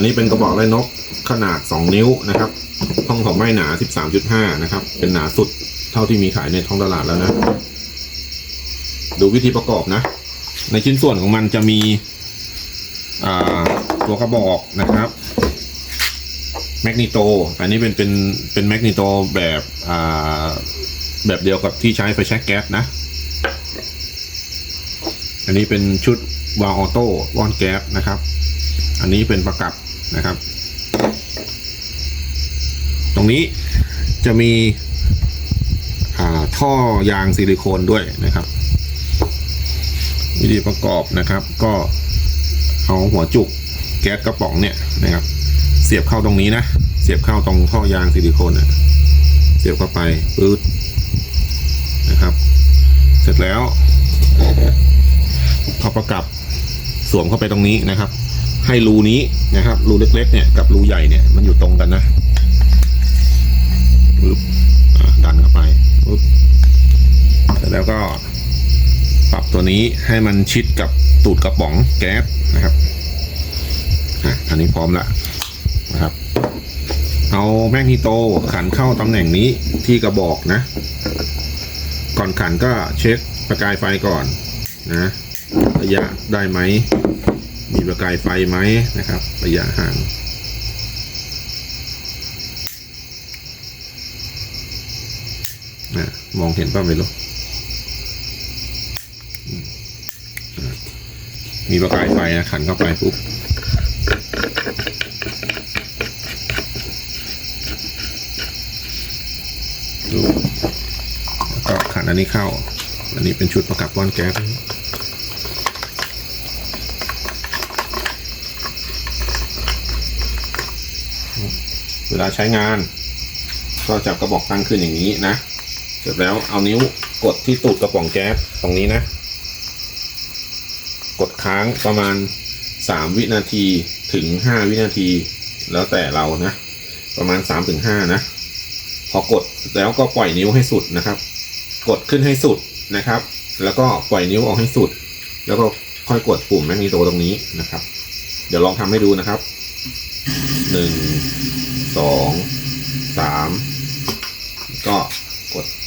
อันนี้เป็นกระบอกไร้นกขนาด 2 นิ้วนะครับท้องของไม้หนา 13.5 นะครับ เป็นหนาสุดเท่าที่มีขายในท้องตลาดแล้วนะ ดูวิธีประกอบนะ ในชิ้นส่วนของมันจะมีตัวกระบอกนะครับแมกนีโต อันนี้เป็นเป็นเป็นแมกนีโตแบบอ่าแบบเดียวกับที่ใช้ไฟแช็กแก๊สนะ อันนี้เป็นชุดวาล์วออโต้วอนแก๊สนะครับ อันนี้เป็นประกับ นะครับ ตรงนี้จะมีท่อยางซิลิโคนด้วยนะครับ วิธีประกอบนะครับ ก็เอาหัวจุกแก๊สกระป๋องเนี่ยนะครับ เสียบเข้าตรงนี้นะ เสียบเข้าตรงท่อยางซิลิโคนน่ะเสียบเข้าไปปื๊ดนะครับ เสร็จแล้วเอประกับสวมเข้าไปตรงนี้นะครับ ให้รูนี้นะครับ รูเล็กๆเนี่ยกับรูใหญ่เนี่ยมันอยู่ตรงกันนะปึ๊บดันเข้าไปปึ๊บแล้วก็ปรับตัวนี้ให้มันชิดกับตูดกระป๋องแก๊สนะครับอันนี้พร้อมละนะครับ เอาแมกนีโตขันเข้าตำแหน่งนี้ที่กระบอกนะ ก่อนขันก็เช็คประกายไฟก่อนนะระยะได้ไหม มีประกายไฟไหมนะครับ ระยะห่างนะมองเห็นป่ะไม่รู้มีประกายไฟนะขันเข้าไปปุ๊บดูแล้วก็ขันอันนี้เข้า อันนี้เป็นชุดประกับก้อนแก๊ส เวลาใช้งาน ก็จับกระบอกตั้งขึ้นอย่างนี้นะ เสร็จแล้วเอานิ้วกดที่ตูดกระป๋องแก๊สตรงนี้นะ กดค้างประมาณ 3 วินาทีถึง 5 วินาที แล้วแต่เรานะ ประมาณ 3-5ถึงนะ พอกดแล้วก็ปล่อยนิ้วให้สุดนะครับ กดขึ้นให้สุดนะครับ แล้วก็ปล่อยนิ้วออกให้สุด แล้วก็ค่อยกดปุ่มแมกนีโตตรงนี้นะครับ เดี๋ยวลองทำให้ดูนะครับหนึ่ง สองสามก็กด